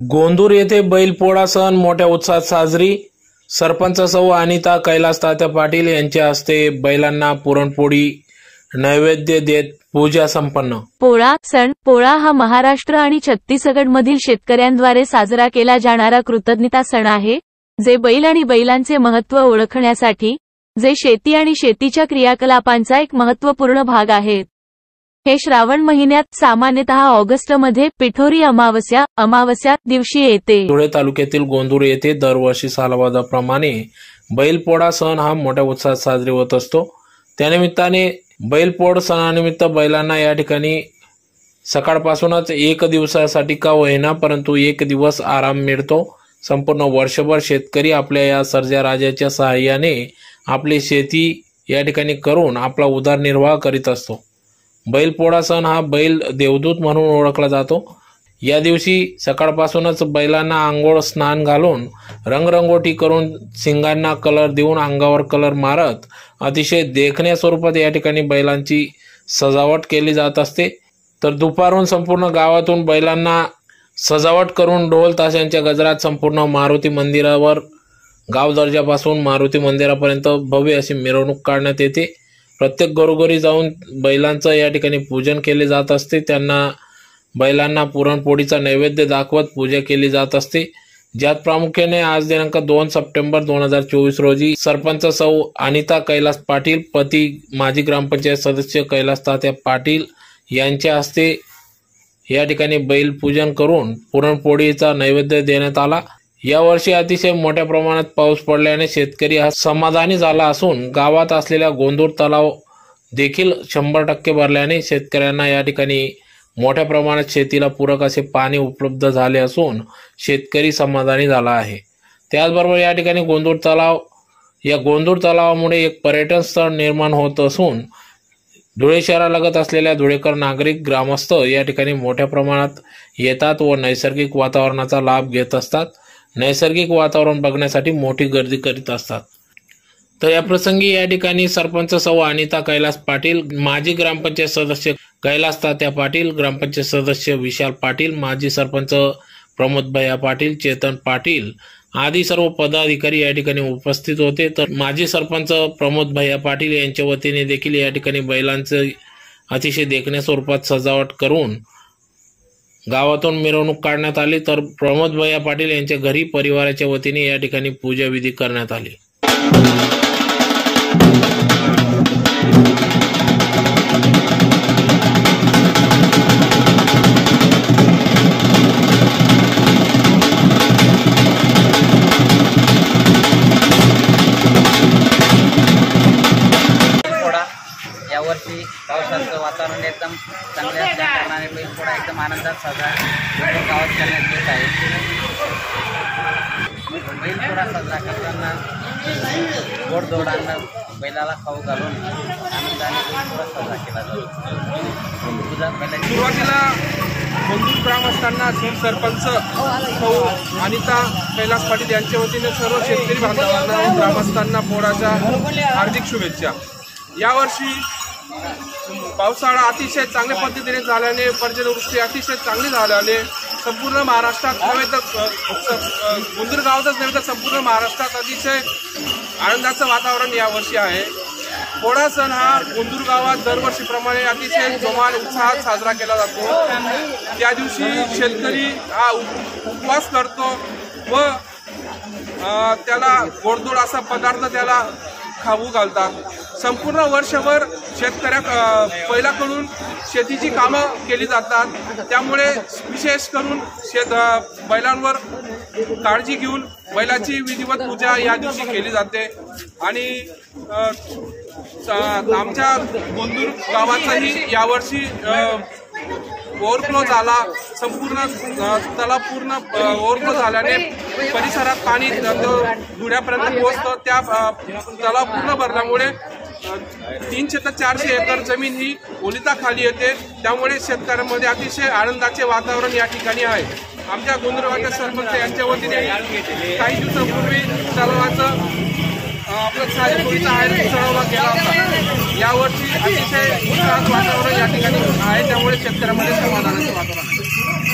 गोंदूर येथे बैलपोळा सण मोठ्या उत्साहात साजरी. सरपंच सौ अनिता कैलास तात्या पाटील यांच्या हस्ते बैलांना पुरणपोळी नैवेद्य देत पूजा संपन्न. पोळा सण पोळा हा महाराष्ट्र आणि छत्तीसगड मधील शेतकऱ्यांद्वारे साजरा केला जाणारा कृतज्ञता सण आहे जे बैल आणि बैलांचे महत्त्व ओळखण्यासाठी जे शेती आणि शेतीच्या क्रियाकलापांचा एक महत्त्वपूर्ण भाग आहेत. हे श्रावण महिन्यात सामान्यतः ऑगस्टमध्ये पिठोरी अमावस्या अमावस्या दिवशी येते. धुळे तालुक्यातील गोंदूर येथे दरवर्षी सालवादाप्रमाणे बैलपोळा सण हा मोठ्या उत्साहात साजरी होत असतो. त्यानिमित्ताने बैलपोळ सणानिमित्त बैलांना या ठिकाणी सकाळपासूनच एक दिवसासाठी का होईना परंतु एक दिवस आराम मिळतो. संपूर्ण वर्षभर शेतकरी आपल्या या सर्जा राजाच्या सहाय्याने आपली शेती या ठिकाणी करून आपला उदरनिर्वाह करीत असतो. बैलपोळा सण हा बैल देवदूत म्हणून ओळखला जातो. या दिवशी सकाळपासूनच बैलांना आंघोळ स्नान घालून रंगरंगोटी करून शिंगांना कलर देऊन अंगावर कलर मारत अतिशय देखण्या स्वरूपात या ठिकाणी बैलांची सजावट केली जात असते. तर दुपारून संपूर्ण गावातून बैलांना सजावट करून ढोल ताशांच्या गजरात संपूर्ण मारुती मंदिरावर गाव दर्जापासून मारुती मंदिरापर्यंत भव्य अशी मिरवणूक काढण्यात येते. प्रत्येक घरोघरी जाऊन बैलांचं या ठिकाणी पूजन केले जात असते. त्यांना बैलांना पुरणपोळीचा नैवेद्य दाखवत पूजा केली जात असते. ज्यात प्रामुख्याने आज दिनांक दोन सप्टेंबर दोन हजार चोवीस रोजी सरपंच सौ अनिता कैलास पाटील पती माजी ग्रामपंचायत सदस्य कैलास तात्या पाटील यांच्या हस्ते या ठिकाणी बैल पूजन करून पुरणपोळीचा नैवेद्य देण्यात आला. यावर्षी अतिशय मोठ्या प्रमाणात पाऊस पडल्याने शेतकरी हा समाधानी झाला असून गावात असलेल्या गोंदूर तलाव देखील शंभर टक्के भरल्याने शेतकऱ्यांना या ठिकाणी मोठ्या प्रमाणात शेतीला पूरक असे पाणी उपलब्ध झाले असून शेतकरी समाधानी झाला आहे. त्याचबरोबर या ठिकाणी गोंदूर तलाव या गोंदूर तलावामुळे एक पर्यटन स्थळ निर्माण होत असून धुळे शहरालगत असलेल्या धुळेकर नागरिक ग्रामस्थ या ठिकाणी मोठ्या प्रमाणात येतात व नैसर्गिक वातावरणाचा लाभ घेत असतात. नैसर्गिक वातावरण बघण्यासाठी मोठी गर्दी करीत असतात. तर या प्रसंगी या ठिकाणी सरपंच सौ अनिता कैलास पाटील माजी ग्रामपंचायत सदस्य कैलास तात्या पाटील ग्रामपंचायत सदस्य विशाल पाटील माजी सरपंच प्रमोद भैया पाटील चेतन पाटील आदी सर्व पदाधिकारी या ठिकाणी उपस्थित होते. तर माजी सरपंच प्रमोद भैया पाटील यांच्या वतीने देखील या ठिकाणी बैलांचं अतिशय देखण्या स्वरूपात सजावट करून गावातून मिरवणूक काढण्यात आली तर प्रमोद भैया पाटील यांच्या घरी परिवाराच्या वतीने या ठिकाणी पूजा विधी करण्यात आली. यावर्षी पावसाचं वातावरण एकदम चांगले असल्या कारणाने बैलपोळा एकदम आनंदात साजरा गावात करण्यात येत आहे. बैलपोळा साजरा करताना गोडधोड बैलाला खाऊ घालून आनंदाने बैलपोळा साजरा केला जातो. तुझा बैलाची सुरुवातीला गोंदूर ग्रामस्थांना सूर सरपंच सौ अनिता कैलास पाटील यांच्या वतीने सर्व शेतकरी बांधवांना ग्रामस्थांना पोळाच्या हार्दिक शुभेच्छा. यावर्षी पावसाळा अतिशय चांगल्या पद्धतीने झाल्याने पर्जनवृष्टी अतिशय चांगली झाल्याने संपूर्ण महाराष्ट्रात नव्हे तर अ, गावातच नव्हे तर संपूर्ण महाराष्ट्रात अतिशय आनंदाचं वातावरण यावर्षी आहे. पोळा सण हा गोंदूर गावात दरवर्षीप्रमाणे अतिशय जोमान उत्साहात साजरा केला जातो. त्या दिवशी शेतकरी हा उप- उपवास करतो व त्याला गोडधोड असा पदार्थ त्याला खाऊ घालतात. संपूर्ण वर्षभर शेतकऱ्या बैलाकडून शेतीची कामं केली जातात. त्यामुळे विशेष करून शेत बैलांवर काळजी घेऊन बैलाची विधिवत पूजा या दिवशी केली जाते. आणि स- आमच्या गोंदूर गावाचाही यावर्षी ओव्हरफ्लो झाला संपूर्ण अ, तलाव पूर्ण ओव्हरफ्लो झाल्याने परिसरात पाणी धुण्यापर्यंत पोहोचतं. त्या अ, तलाव पूर्ण भरल्यामुळे तीनशे ते चारशे एकर जमीन ही ओलिताखाली येते. त्यामुळे शेतकऱ्यांमध्ये अतिशय आनंदाचे वातावरण या ठिकाणी आहे. आमच्या गोंदरगावच्या सरपंच यांच्या वतीने काही दिवसापूर्वी तलावाचं आपलं साडेपोळीचा आयोजन चढवला गेला होता. यावर्षी अतिशय उत्साहात वातावरण या ठिकाणी आहे. त्यामुळे शेतकऱ्यांमध्ये समाधानाचं वातावरण आहे.